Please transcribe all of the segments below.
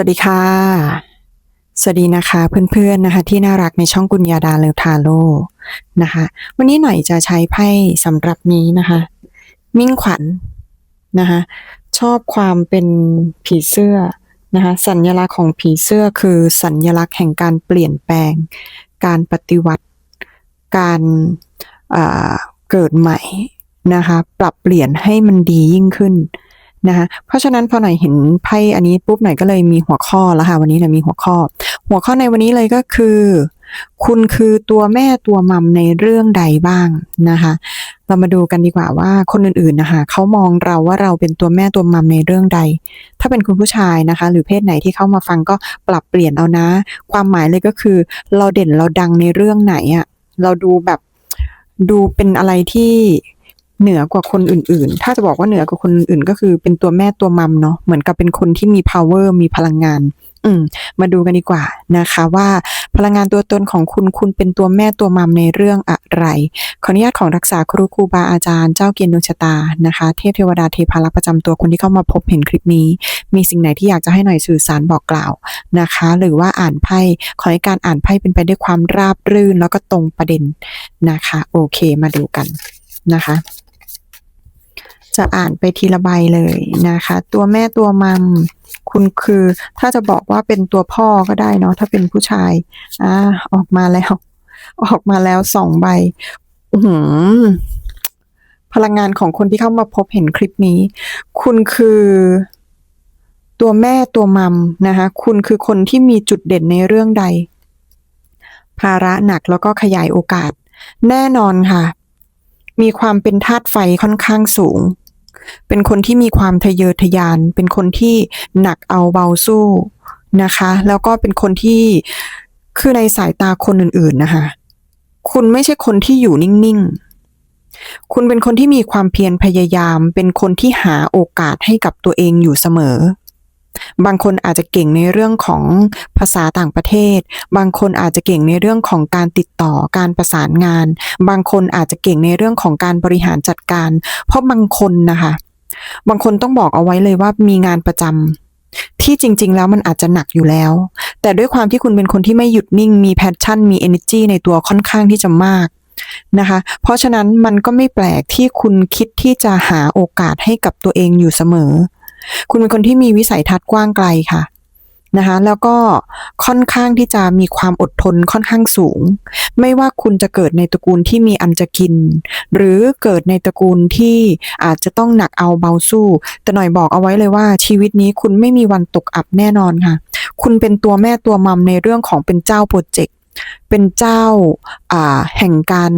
สวัสดีค่ะ สวัสดีนะคะเพื่อนๆนะคะ ที่น่ารักในช่องกุญญาดาเลวทาโลนะคะ วันนี้หน่อยจะใช้ไพ่สำหรับนี้นะคะ มิ่งขวัญนะคะ ชอบความเป็นผีเสื้อนะคะ สัญลักษณ์ของผีเสื้อคือสัญลักษณ์แห่งการเปลี่ยนแปลง การปฏิวัติ การอ่าเกิดใหม่นะคะ ปรับเปลี่ยนให้มันดียิ่งขึ้น นะคะเพราะฉะนั้นพอหน่อยเห็นไพ่อันนี้ปุ๊บหน่อยก็เลยมีหัวข้อแล้วค่ะวันนี้เนี่ยมีหัวข้อ หัวข้อในวันนี้เลยก็คือ คุณคือตัวแม่ตัวมัมในเรื่องใดบ้างนะคะ เรามาดูกันดีกว่าว่าคนอื่นๆนะคะเขามองเราว่าเราเป็นตัวแม่ตัวมัมในเรื่องใด ถ้าเป็นคุณผู้ชายนะคะ หรือเพศไหนที่เข้ามาฟังก็ปรับเปลี่ยนเอานะ ความหมายเลยก็คือ เราเด่นเราดังในเรื่องไหนอะเราดูแบบดูเป็นอะไรที่ เหนือกว่าคนอื่นๆ ถ้าจะบอกว่าเหนือกว่าคนอื่นก็คือเป็นตัวแม่ตัวมัมเนาะ เหมือนกับเป็นคนที่มี power มีพลังงาน อืม มาดูกันดีกว่านะคะว่าพลังงานตัวตนของคุณคุณเป็นตัวแม่ตัวมัมในเรื่องอะไร ขออนุญาตของรักษาครูครูบาอาจารย์เจ้าเกียรติดวงชะตานะคะ เทพเทวดาเทพารักษ์ประจำตัวคนที่เข้ามาพบเห็นคลิปนี้ มีสิ่งไหนที่อยากจะให้หน่อยสื่อสารบอกกล่าวนะคะ หรือว่าอ่านไพ่ขอให้การอ่านไพ่เป็นไปด้วยความราบรื่นแล้วก็ตรงประเด็นนะคะ โอเคมาดูกันนะคะ จะอ่านไปทีละใบเลยนะคะ ตัวแม่ตัวมัมคุณคือถ้าจะบอกว่าเป็นตัวพ่อก็ได้เนาะถ้าเป็นผู้ชายอ่าออกมาแล้ว ออกมาแล้วสองใบหือพลังงานของคนที่เข้ามาพบเห็นคลิปนี้ คุณคือตัวแม่ตัวมัมนะคะ คุณคือคนที่มีจุดเด่นในเรื่องใด ภาระหนักแล้วก็ขยายโอกาส แน่นอนค่ะ มีความเป็นธาตุไฟค่อนข้างสูง เป็นคนที่มีความทะเยอทะยาน เป็นคนที่หนักเอาเบาสู้นะคะ แล้วก็เป็นคนที่คือในสายตาคนอื่นๆนะคะคุณไม่ใช่คนที่อยู่นิ่งๆ คุณเป็นคนที่มีความเพียรพยายาม เป็นคนที่หาโอกาสให้กับตัวเองอยู่เสมอ บางคนอาจจะเก่งในเรื่องของภาษาต่างประเทศ บางคนอาจจะเก่งในเรื่องของการติดต่อการประสานงาน บางคนอาจจะเก่งในเรื่องของการบริหารจัดการ เพราะบางคนนะคะ บางคนต้องบอกเอาไว้เลยว่ามีงานประจำที่จริง ๆ แล้วมันอาจจะหนักอยู่แล้ว แต่ด้วยความที่คุณเป็นคนที่ไม่หยุดนิ่ง มีแพชชั่น มี energy ในตัวค่อนข้างที่จะมากนะคะ เพราะฉะนั้นมันก็ไม่แปลกที่คุณคิดที่จะหาโอกาสให้กับตัวเองอยู่เสมอ คุณเป็นคนที่มีวิสัยทัศน์กว้างไกลค่ะนะคะแล้วก็ค่อนข้างที่จะมีความอดทนค่อนข้างสูง ไม่ว่าคุณจะเกิดในตระกูลที่มีอันจะกิน หรือเกิดในตระกูลที่อาจจะต้องหนักเอาเบาสู้ แต่หน่อยบอกเอาไว้เลยว่าชีวิตนี้คุณไม่มีวันตกอับแน่นอนค่ะ คุณเป็นตัวแม่ตัวมัมในเรื่องของเป็นเจ้าโปรเจกต์เป็นเจ้าอ่าแห่งการ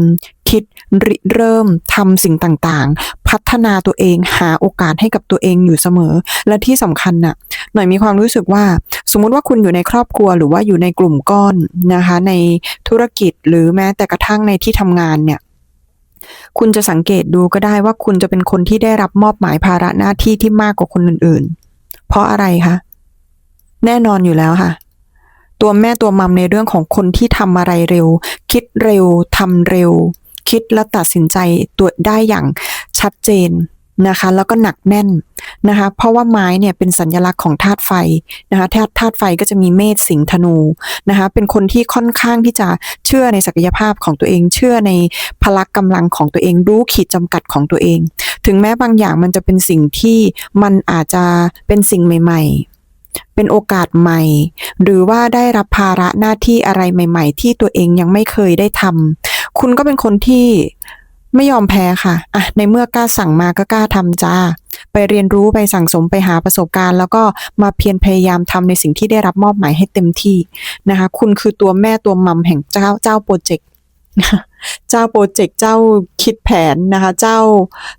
คิดริเริ่มทำสิ่งต่างๆ พัฒนาตัวเองหาโอกาสให้กับตัวเองอยู่เสมอ และที่สำคัญน่ะหน่อยมีความรู้สึกว่า สมมุติว่าคุณอยู่ในครอบครัวหรือว่าอยู่ในกลุ่มก้อนนะคะ ในธุรกิจหรือแม้แต่กระทั่งในที่ทำงานเนี่ยคุณจะสังเกตดูก็ได้ว่าคุณจะเป็นคนที่ได้รับมอบหมายภาระหน้าที่ที่มากกว่าคนอื่นๆ เพราะอะไรคะแน่นอนอยู่แล้วค่ะ ตัวแม่ตัวมัมในเรื่องของคนที่ทำอะไรเร็ว คิดเร็วทำเร็ว คิดและตัดสินใจตัวได้อย่างชัดเจนนะคะ แล้วก็หนักแน่นนะคะ เพราะว่าไม้เนี่ยเป็นสัญลักษณ์ของธาตุไฟนะคะธาตุธาตุไฟก็จะมีเมษสิงธนูนะคะ เป็นคนที่ค่อนข้างที่จะเชื่อในศักยภาพของตัวเอง เชื่อในพละกำลังของตัวเอง รู้ขีดจำกัดของตัวเอง ถึงแม้บางอย่างมันจะเป็นสิ่งที่มันอาจจะเป็นสิ่งใหม่ ๆเป็นโอกาสใหม่ หรือว่าได้รับภาระหน้าที่อะไรใหม่ ๆ ที่ตัวเองยังไม่เคยได้ทำ คุณก็เป็นคนที่ไม่ยอมแพ้ค่ะอะ ในเมื่อกล้าสั่งมาก็กล้าทำจ้า ไปเรียนรู้ไปสั่งสมไปหาประสบการณ์ แล้วก็มาเพียรพยายามทำในสิ่งที่ได้รับมอบหมายให้เต็มที่นะคะ คุณคือตัวแม่ตัวมัมแห่งเจ้าเจ้าโปรเจกต์เจ้าโปรเจกต์เจ้าคิดแผนนะคะ เจ้า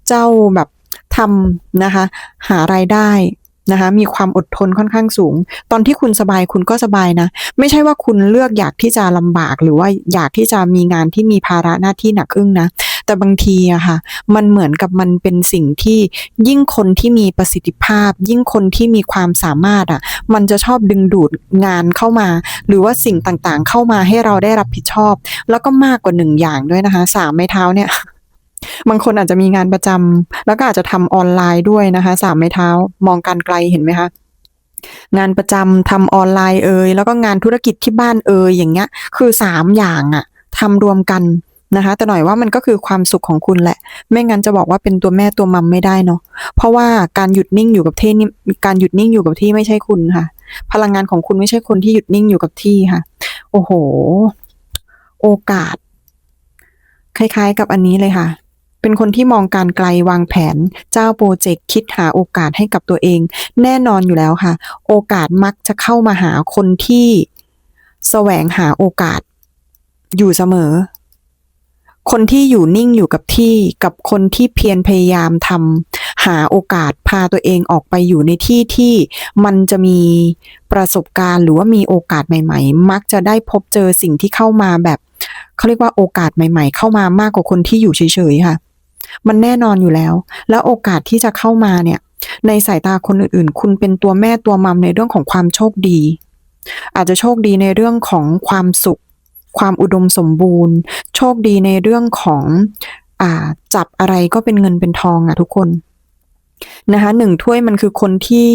เจ้าแบบทำนะคะ หารายได้ นะคะมีความอดทนค่อนข้างสูง ตอนที่คุณสบายคุณก็สบายนะ ไม่ใช่ว่าคุณเลือกอยากที่จะลำบากหรือว่าอยากที่จะมีงานที่มีภาระหน้าที่หนักอึ้งนะ แต่บางทีอะค่ะ มันเหมือนกับมันเป็นสิ่งที่ยิ่งคนที่มีประสิทธิภาพ ยิ่งคนที่มีความสามารถอะมันจะชอบดึงดูดงานเข้ามา หรือว่าสิ่งต่างๆ เข้ามาให้เราได้รับผิดชอบ แล้วก็มากกว่าหนึ่งอย่างด้วยนะคะสามไม้เท้าเนี่ย บางคนอาจจะมีงานประจำแล้วก็อาจจะทำออนไลน์ด้วยนะคะสามไม้เท้ามองการไกลเห็นไหมคะงานประจำทำออนไลน์เอ่ยแล้วก็งานธุรกิจที่บ้านเอ่ยอย่างเงี้ย คือสามอย่างอะทำรวมกันนะคะ แต่หน่อยว่ามันก็คือความสุขของคุณแหละ ไม่งั้นจะบอกว่าเป็นตัวแม่ตัวมัมไม่ได้เนาะเพราะว่าการหยุดนิ่งอยู่กับที่นี่การหยุดนิ่งอยู่กับที่ไม่ใช่คุณค่ะ พลังงานของคุณไม่ใช่คนที่หยุดนิ่งอยู่กับที่ค่ะ โอ้โห โอกาส คล้ายๆกับอันนี้เลยค่ะ เป็นคนที่มองการไกลวางแผน เจ้าโปรเจกต์คิดหาโอกาสให้กับตัวเอง แน่นอนอยู่แล้วค่ะ โอกาสมักจะเข้ามาหาคนที่แสวงหาโอกาสอยู่เสมอ คนที่อยู่นิ่งอยู่กับที่กับคนที่เพียรพยายามทำหาโอกาสพาตัวเองออกไปอยู่ในที่ที่มันจะมีประสบการณ์หรือว่ามีโอกาสใหม่ ๆ มักจะได้พบเจอสิ่งที่เข้ามาแบบเขาเรียกว่าโอกาสใหม่ ๆ เข้ามามากกว่าคนที่อยู่เฉยๆค่ะ มันแน่นอนอยู่แล้ว แล้วโอกาสที่จะเข้ามาเนี่ย ในสายตาคนอื่นๆ คุณเป็นตัวแม่ตัวมัมในเรื่องของความโชคดี อาจจะโชคดีในเรื่องของความสุข ความอุดมสมบูรณ์ โชคดีในเรื่องของอ่าจับอะไรก็เป็นเงินเป็นทองอะทุกคนนะคะหนึ่งถ้วยมันคือคนที่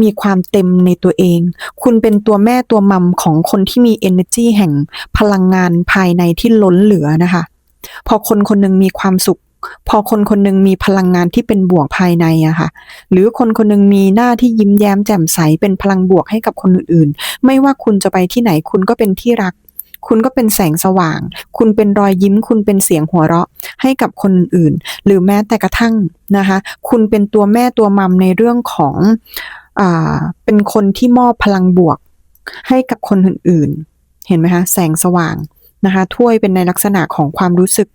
มีความเต็มในตัวเอง คุณเป็นตัวแม่ตัวมัมของคนที่มี energy แห่งพลังงานภายในที่ล้นเหลือนะคะ พอคนคนหนึงมีความสุข พอคนคนหนึงมีพลังงานที่เป็นบวกภายในอะค่ะ หรือคนคนหนึงมีหน้าที่ยิ้มแย้มแจ่มใสเป็นพลังบวกให้กับคนอื่นๆ ไม่ว่าคุณจะไปที่ไหนคุณก็เป็นที่รัก คุณก็เป็นแสงสว่าง คุณเป็นรอยยิ้ม คุณเป็นเสียงหัวเราะให้กับคนอื่น หรือแม้แต่กระทั่งนะคะ คุณเป็นตัวแม่ตัวมัมในเรื่องของอ่าเป็นคนที่มอบพลังบวกให้กับคนอื่นๆ เห็นไหมคะแสงสว่างนะคะถ้วยเป็นในลักษณะของความรู้สึก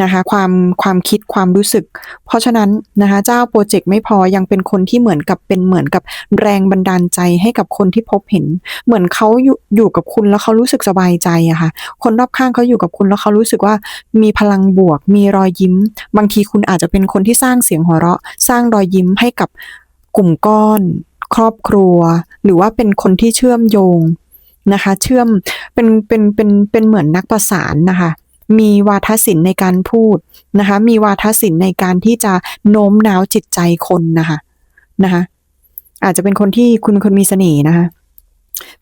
นะคะความความคิดความรู้สึก เพราะฉะนั้นนะคะเจ้าโปรเจกต์ไม่พอยังเป็นคนที่เหมือนกับเป็นเหมือนกับแรงบันดาลใจให้กับคนที่พบเห็น เหมือนเขาอยู่อยู่กับคุณแล้วเขารู้สึกสบายใจอะค่ะคนรอบข้างเขาอยู่กับคุณแล้วเขารู้สึกว่ามีพลังบวก มีรอยยิ้ม บางทีคุณอาจจะเป็นคนที่สร้างเสียงหัวเราะ สร้างรอยยิ้มให้กับกลุ่มก้อน ครอบครัว หรือว่าเป็นคนที่เชื่อมโยงนะคะ เชื่อมเป็นเป็นเป็นเป็นเหมือนนักประสานนะคะ มีวาทศิลป์ในการพูดนะคะ มีวาทศิลป์ในการที่จะโน้มน้าวจิตใจคนนะคะนะคะอาจจะเป็นคนที่คุณคนมีเสน่ห์นะคะ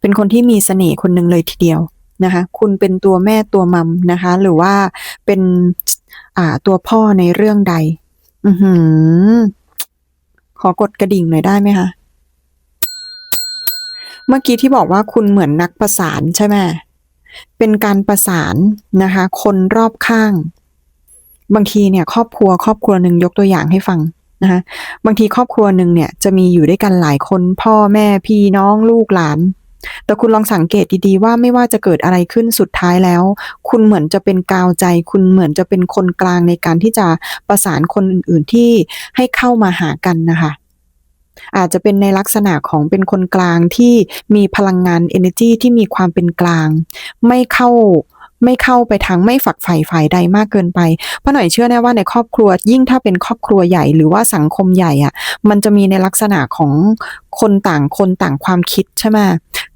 เป็นคนที่มีเสน่ห์คนหนึ่งเลยทีเดียวนะคะ คุณเป็นตัวแม่ตัวมัมนะคะ หรือว่าเป็นอ่าตัวพ่อในเรื่องใด อือหือ ขอกดกระดิ่งหน่อยได้ไหมคะ เมื่อกี้ที่บอกว่าคุณเหมือนนักประสานใช่ไหม เป็นการประสานนะคะ คนรอบข้าง บางทีเนี่ย ครอบครัวครอบครัวหนึ่งยกตัวอย่างให้ฟังนะคะบางทีครอบครัวหนึ่งเนี่ยจะมีอยู่ด้วยกันหลายคน พ่อแม่พี่น้องลูกหลาน แต่คุณลองสังเกตดีๆว่าไม่ว่าจะเกิดอะไรขึ้นสุดท้ายแล้ว คุณเหมือนจะเป็นกาวใจ คุณเหมือนจะเป็นคนกลางในการที่จะประสานคนอื่นๆที่ให้เข้ามาหากันนะคะ อาจจะเป็นในลักษณะของเป็นคนกลางที่มีพลังงาน energy ที่มีความเป็นกลาง ไม่เข้าไม่เข้าไปทางไม่ฝักใฝ่ฝ่ายใดมากเกินไปเพราะหน่อยเชื่อแน่ว่าในครอบครัวยิ่งถ้าเป็นครอบครัวใหญ่หรือว่าสังคมใหญ่อะมันจะมีในลักษณะของคนต่างคนต่างความคิดใช่ไหม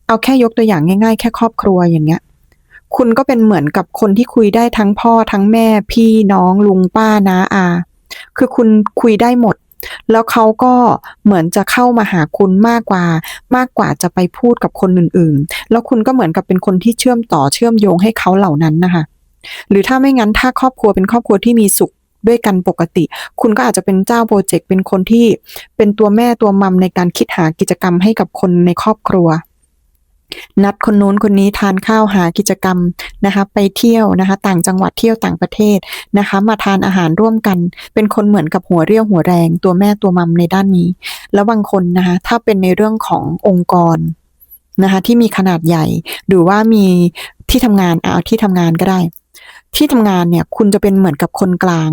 เอาแค่ยกตัวอย่างง่ายๆ แค่ครอบครัวอย่างเงี้ย คุณก็เป็นเหมือนกับคนที่คุยได้ทั้งพ่อทั้งแม่พี่น้องลุงป้าน้าอา คือคุณคุยได้หมด แล้วเขาก็เหมือนจะเข้ามาหาคุณมากกว่ามากกว่าจะไปพูดกับคนอื่นๆ แล้วคุณก็เหมือนกับเป็นคนที่เชื่อมต่อเชื่อมโยงให้เขาเหล่านั้นนะคะ หรือถ้าไม่งั้นถ้าครอบครัวเป็นครอบครัวที่มีสุขด้วยกันปกติ คุณก็อาจจะเป็นเจ้าโปรเจกต์เป็นคนที่เป็นตัวแม่ตัวมัมในการคิดหากิจกรรมให้กับคนในครอบครัว นัดคนนู้นคนนี้ทานข้าวหากิจกรรมนะคะ ไปเที่ยวนะคะ ต่างจังหวัดเที่ยวต่างประเทศนะคะ มาทานอาหารร่วมกัน เป็นคนเหมือนกับหัวเรี่ยวหัวแรง ตัวแม่ตัวมัมในด้านนี้ แล้วบางคนนะคะถ้าเป็นในเรื่องขององค์กรนะคะ ที่มีขนาดใหญ่ หรือว่ามีที่ทำงานเอาที่ทำงานก็ได้ ที่ทำงานเนี่ยคุณจะเป็นเหมือนกับคนกลาง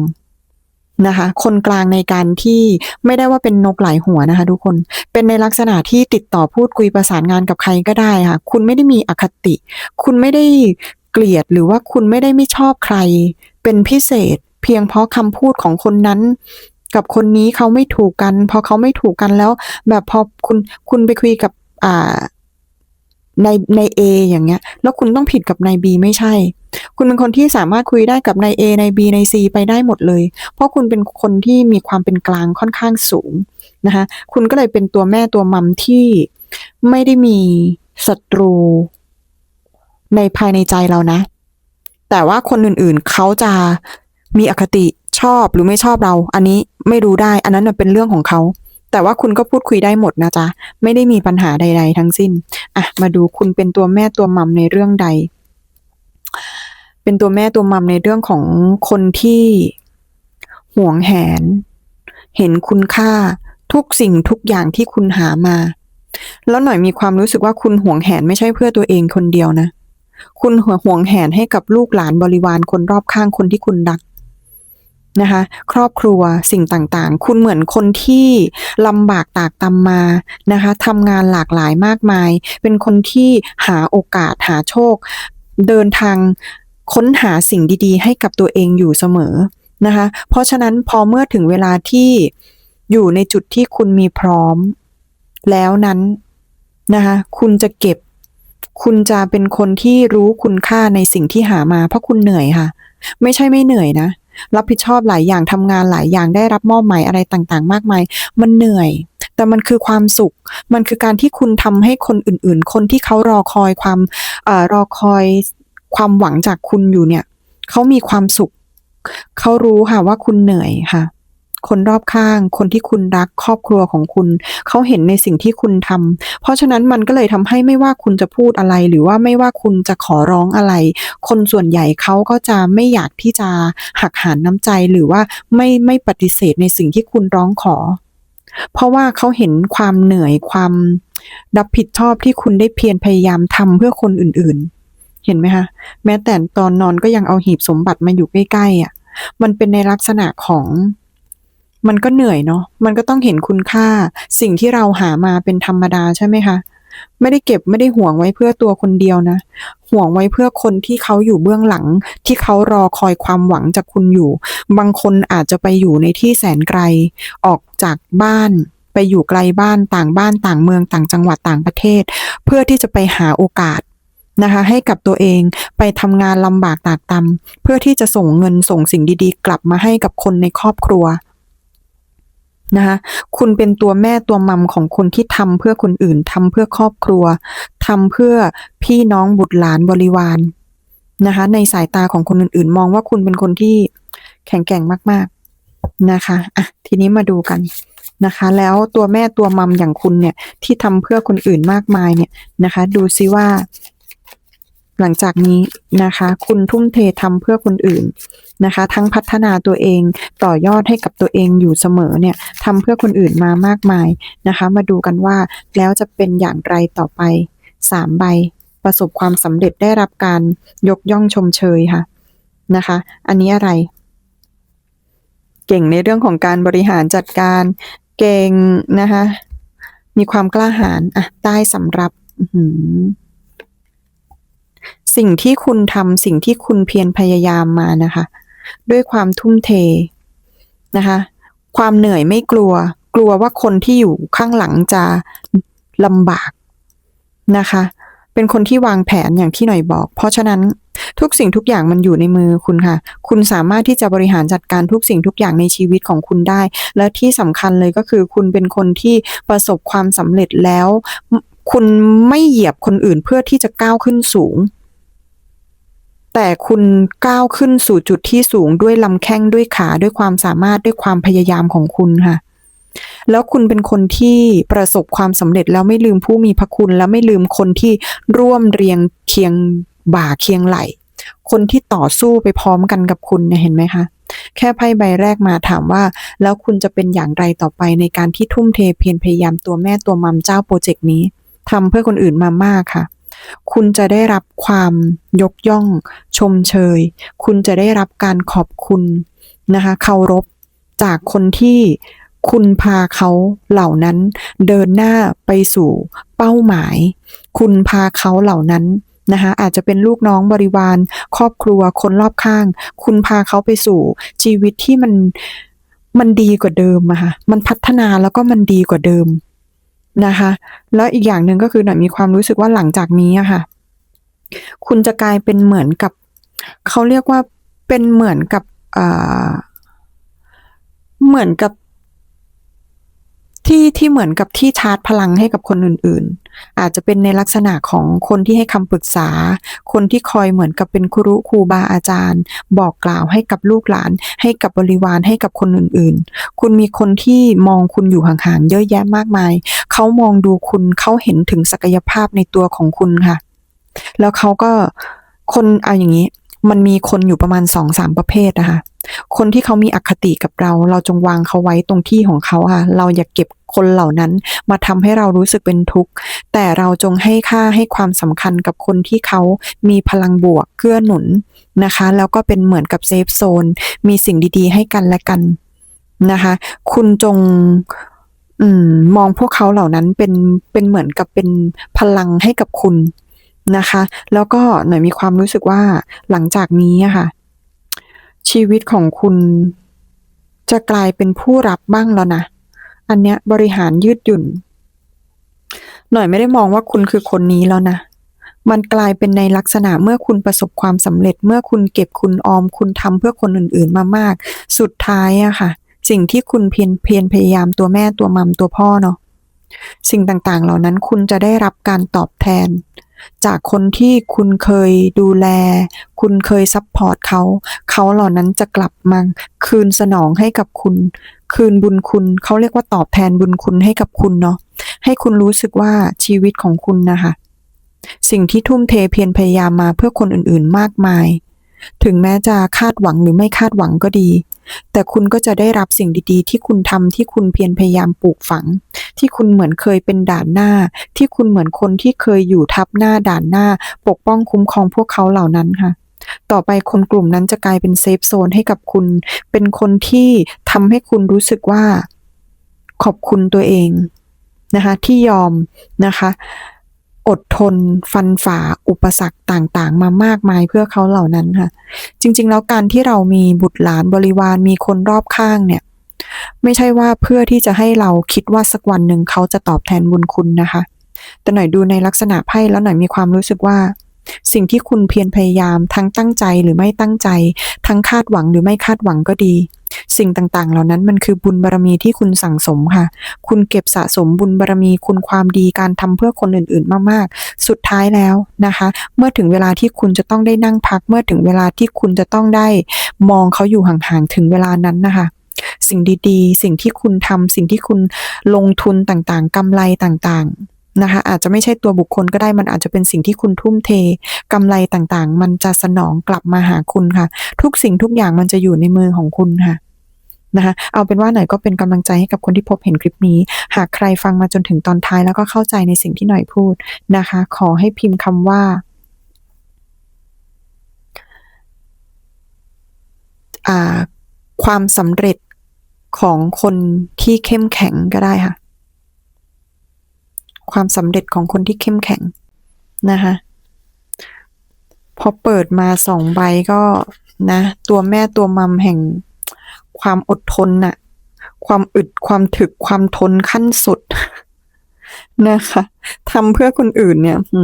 นะคะ คนกลางในการที่ไม่ได้ว่าเป็นนกหลายหัวนะคะทุกคนเป็นในลักษณะที่ติดต่อพูดคุยประสานงานกับใครก็ได้ค่ะ คุณไม่ได้มีอคติ คุณไม่ได้เกลียดหรือว่าคุณไม่ได้ไม่ชอบใคร เป็นพิเศษ เพียงเพราะคำพูดของคนนั้นกับคนนี้เขาไม่ถูกกัน พอเขาไม่ถูกกันแล้ว แบบพอคุณคุณไปคุยกับอ่า ในใน A อย่างเงี้ย แล้วคุณต้องผิดกับใน B ไม่ใช่ คุณเป็นคนที่สามารถคุยได้กับใน A ใน B ใน C ไปได้หมดเลย เพราะคุณเป็นคนที่มีความเป็นกลางค่อนข้างสูงนะคะคุณก็เลยเป็นตัวแม่ตัวมัมที่ไม่ได้มีศัตรู ในภายในใจเรานะ แต่ว่าคนอื่นๆเขาจะมีอคติชอบหรือไม่ชอบเรา อันนี้ไม่รู้ได้ อันนั้นเป็นเรื่องของเขา แต่ว่าคุณก็พูดคุยได้หมดนะจ๊ะ ไม่ได้มีปัญหาใด ๆ ทั้งสิ้น อะ มาดูคุณเป็นตัวแม่ตัวมัมในเรื่องใด เป็นตัวแม่ตัวมัมในเรื่องของคนที่ห่วงแหน เห็นคุณค่าทุกสิ่งทุกอย่างที่คุณหามา แล้วหน่อยมีความรู้สึกว่าคุณห่วงแหนไม่ใช่เพื่อตัวเองคนเดียวนะ คุณห่วงแหนให้กับลูกหลานบริวารคนรอบข้างคนที่คุณรัก นะคะครอบครัวสิ่งต่างๆ คุณเหมือนคนที่ลำบากตากตำมานะคะทำงานหลากหลายมากมาย เป็นคนที่หาโอกาสหาโชค เดินทางค้นหาสิ่งดีๆ ให้กับตัวเองอยู่เสมอนะคะเพราะฉะนั้นพอเมื่อถึงเวลาที่อยู่ในจุดที่คุณมีพร้อม แล้วนั้นนะคะคุณจะเก็บ คุณจะเป็นคนที่รู้คุณค่าในสิ่งที่หามา เพราะคุณเหนื่อยค่ะ ไม่ใช่ไม่เหนื่อยนะ รับผิดชอบหลายอย่างทำงานหลายอย่างได้รับมอบหมายอะไรต่างๆ มากมาย มันเหนื่อย แต่มันคือความสุข มันคือการที่คุณทำให้คนอื่นๆ คนที่เขารอคอยความเอ่อรอคอยความหวังจากคุณอยู่เนี่ยเขามีความสุขเขารู้ค่ะว่าคุณเหนื่อยค่ะ คนรอบข้าง คนที่คุณรักครอบครัวของคุณ เขาเห็นในสิ่งที่คุณทำเพราะฉะนั้นมันก็เลยทำให้ไม่ว่าคุณจะพูดอะไร หรือว่าไม่ว่าคุณจะขอร้องอะไร คนส่วนใหญ่เขาก็จะไม่อยากที่จะหักหานน้ำใจหรือว่าไม่ไม่ปฏิเสธในสิ่งที่คุณร้องขอ เพราะว่าเขาเห็นความเหนื่อยความรับผิดชอบที่คุณได้เพียรพยายามทำเพื่อคนอื่นๆ เห็นไหมคะแม้แต่ตอนนอนก็ยังเอาหีบสมบัติมาอยู่ใกล้ๆอะมันเป็นในลักษณะของ มันก็เหนื่อยเนาะ มันก็ต้องเห็นคุณค่า สิ่งที่เราหามาเป็นธรรมดาใช่ไหมคะ ไม่ได้เก็บไม่ได้ห่วงไว้เพื่อตัวคนเดียวนะ ห่วงไว้เพื่อคนที่เขาอยู่เบื้องหลัง ที่เขารอคอยความหวังจากคุณอยู่ บางคนอาจจะไปอยู่ในที่แสนไกล ออกจากบ้าน ไปอยู่ไกลบ้านต่างบ้านต่างเมืองต่างจังหวัดต่างประเทศ เพื่อที่จะไปหาโอกาสนะคะให้กับตัวเองไปทำงานลำบากตากตำเพื่อที่จะส่งเงินส่งสิ่งดีๆ กลับมาให้กับคนในครอบครัว นะคะคุณเป็นตัวแม่ตัวมัมของคนที่ทำเพื่อคนอื่นทำเพื่อครอบครัวทำเพื่อพี่น้องบุตรหลานบริวารนะคะในสายตาของคนอื่นๆ มองว่าคุณเป็นคนที่แข็งแกร่งมากๆนะคะอะทีนี้มาดูกันนะคะ แล้วตัวแม่ตัวมัมอย่างคุณเนี่ยที่ทำเพื่อคนอื่นมากมายเนี่ยนะคะ ดูซิว่า หลังจากนี้นะคะ คุณทุ่มเททำเพื่อคนอื่น นะคะ ทั้งพัฒนาตัวเองต่อยอดให้กับตัวเองอยู่เสมอเนี่ยทำเพื่อคนอื่นมามากมายนะคะ มาดูกันว่าแล้วจะเป็นอย่างไรต่อไปสามใบ ประสบความสำเร็จได้รับการยกย่องชมเชยค่ะนะคะ อันนี้อะไร เก่งในเรื่องของการบริหารจัดการเก่งนะคะ มีความกล้าหาญอะใต้สำรับสิ่งที่คุณทำสิ่งที่คุณเพียรพยายามมานะคะ ด้วยความทุ่มเทนะคะ ความเหนื่อยไม่กลัว กลัวว่าคนที่อยู่ข้างหลังจะลำบากนะคะ เป็นคนที่วางแผนอย่างที่หน่อยบอก เพราะฉะนั้นทุกสิ่งทุกอย่างมันอยู่ในมือคุณค่ะ คุณสามารถที่จะบริหารจัดการทุกสิ่งทุกอย่างในชีวิตของคุณได้ และที่สำคัญเลยก็คือ คุณเป็นคนที่ประสบความสำเร็จแล้ว คุณไม่เหยียบคนอื่นเพื่อที่จะก้าวขึ้นสูง แต่คุณก้าวขึ้นสู่จุดที่สูงด้วยลำแข้งด้วยขาด้วยความสามารถด้วยความพยายามของคุณค่ะ แล้วคุณเป็นคนที่ประสบความสำเร็จแล้วไม่ลืมผู้มีพระคุณ แล้วไม่ลืมคนที่ร่วมเรียงเคียงบ่าเคียงไหล คนที่ต่อสู้ไปพร้อมกันกับคุณเนี่ยเห็นไหมคะแค่ไพ่ใบแรกมาถามว่า แล้วคุณจะเป็นอย่างไรต่อไปในการที่ทุ่มเทเพียรพยายามตัวแม่ตัวมัมเจ้าโปรเจกต์นี้ทำเพื่อคนอื่นมามากค่ะ คุณจะได้รับความยกย่อง ชมเชย คุณจะได้รับการขอบคุณนะคะเคารพจากคนที่คุณพาเขาเหล่านั้นเดินหน้าไปสู่เป้าหมาย คุณพาเขาเหล่านั้นนะคะอาจจะเป็นลูกน้องบริวาร ครอบครัวคนรอบข้าง คุณพาเขาไปสู่ชีวิตที่มันมันดีกว่าเดิมอะค่ะมันพัฒนาแล้วก็มันดีกว่าเดิม นะคะ แล้วอีกอย่างหนึ่งก็คือหน่อยมีความรู้สึกว่าหลังจากนี้อะค่ะ คุณจะกลายเป็นเหมือนกับเขาเรียกว่าเป็นเหมือนกับเหมือนกับ ที่ที่เหมือนกับที่ชาร์จพลังให้กับคนอื่นๆ อาจจะเป็นในลักษณะของคนที่ให้คำปรึกษา คนที่คอยเหมือนกับเป็นครูครูบาอาจารย์ บอกกล่าวให้กับลูกหลาน ให้กับบริวารให้กับคนอื่นๆ คุณมีคนที่มองคุณอยู่ห่างๆเยอะแยะมากมาย เขามองดูคุณเขาเห็นถึงศักยภาพในตัวของคุณค่ะ แล้วเขาก็คนเอาอย่างนี้ มันมีคนอยู่ประมาณสองสามประเภทนะคะ คนที่เขามีอคติกับเรา เราจงวางเขาไว้ตรงที่ของเขาค่ะ เราอย่าเก็บคนเหล่านั้นมาทำให้เรารู้สึกเป็นทุกข์ แต่เราจงให้ค่าให้ความสำคัญกับคนที่เขามีพลังบวกเกื้อหนุนนะคะ แล้วก็เป็นเหมือนกับเซฟโซน มีสิ่งดีๆ ให้กันและกันนะคะ คุณจงอมองพวกเขาเหล่านั้นเป็นเป็นเหมือนกับเป็นพลังให้กับคุณ นะคะ แล้วก็หน่อยมีความรู้สึกว่าหลังจากนี้อะค่ะ ชีวิตของคุณจะกลายเป็นผู้รับบ้างแล้วนะ อันเนี้ยบริหารยืดหยุ่น หน่อยไม่ได้มองว่าคุณคือคนนี้แล้วนะ มันกลายเป็นในลักษณะเมื่อคุณประสบความสำเร็จ เมื่อคุณเก็บคุณออม คุณทำเพื่อคนอื่นๆมามาก สุดท้ายอะค่ะ สิ่งที่คุณเพียรเพียรพยายามตัวแม่ตัวมัมตัวพ่อเนาะสิ่งต่างๆ เหล่านั้นคุณจะได้รับการตอบแทน จากคนที่คุณเคยดูแล คุณเคยซัพพอร์ตเขา เขาเหล่านั้นจะกลับมาคืนสนองให้กับคุณ คืนบุญคุณ เขาเรียกว่าตอบแทนบุญคุณให้กับคุณเนาะ ให้คุณรู้สึกว่าชีวิตของคุณนะคะ สิ่งที่ทุ่มเทเพียรพยายามมาเพื่อคนอื่นๆมากมาย ถึงแม้จะคาดหวังหรือไม่คาดหวังก็ดี แต่คุณก็จะได้รับสิ่งดีๆ ที่คุณทำที่คุณเพียรพยายามปลูกฝัง ที่คุณเหมือนเคยเป็นด่านหน้า ที่คุณเหมือนคนที่เคยอยู่ทับหน้าด่านหน้า ปกป้องคุ้มครองพวกเขาเหล่านั้นค่ะต่อไปคนกลุ่มนั้นจะกลายเป็นเซฟโซนให้กับคุณ เป็นคนที่ทำให้คุณรู้สึกว่า ขอบคุณตัวเองนะคะที่ยอมนะคะ อดทนฟันฝ่าอุปสรรคต่างๆ มามากมายเพื่อเขาเหล่านั้นค่ะ จริง ๆ แล้วการที่เรามีบุตรหลานบริวารมีคนรอบข้างเนี่ย ไม่ใช่ว่าเพื่อที่จะให้เราคิดว่าสักวันหนึ่งเขาจะตอบแทนบุญคุณนะคะ แต่หน่อยดูในลักษณะไพ่แล้วหน่อยมีความรู้สึกว่า สิ่งที่คุณเพียรพยายามทั้งตั้งใจหรือไม่ตั้งใจ ทั้งคาดหวังหรือไม่คาดหวังก็ดี สิ่งต่างๆ เหล่านั้นมันคือบุญบารมีที่คุณสั่งสมค่ะ คุณเก็บสะสมบุญบารมีคุณความดีการทำเพื่อคนอื่นๆ มากๆ สุดท้ายแล้วนะคะ เมื่อถึงเวลาที่คุณจะต้องได้นั่งพัก เมื่อถึงเวลาที่คุณจะต้องได้มองเขาอยู่ห่างๆ ถึงเวลานั้นนะคะสิ่งดีๆ สิ่งที่คุณทำสิ่งที่คุณลงทุนต่างๆกำไรต่างๆนะคะ อาจจะไม่ใช่ตัวบุคคลก็ได้มันอาจจะเป็นสิ่งที่คุณทุ่มเทกำไรต่างๆ มันจะสนองกลับมาหาคุณค่ะ ทุกสิ่งทุกอย่างมันจะอยู่ในมือของคุณค่ะ นะคะเอาเป็นว่าหน่อยก็เป็นกำลังใจให้กับคนที่พบเห็นคลิปนี้ หากใครฟังมาจนถึงตอนท้ายแล้วก็เข้าใจในสิ่งที่หน่อยพูดนะคะ ขอให้พิมพ์คำว่าอ่าความสำเร็จของคนที่เข้มแข็งก็ได้ค่ะ ความสำเร็จของคนที่เข้มแข็งนะคะพอเปิดมาสองใบก็นะ ตัวแม่ตัวมัมแห่ง ความอดทนน่ะ ความอึดความถึกความทนขั้นสุดนะคะทำเพื่อคนอื่นเนี่ยหื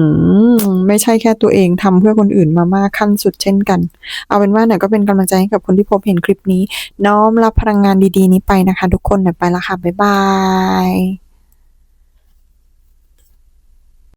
มไม่ใช่แค่ตัวเองทำเพื่อคนอื่นมามากขั้นสุดเช่นกัน เอาเป็นว่าเนี่ยก็เป็นกำลังใจให้กับคนที่พบเห็นคลิปนี้ น้อมรับพลังงานดีๆนี้ไปนะคะ ทุกคนเนี่ยไปละค่ะ บ๊ายบาย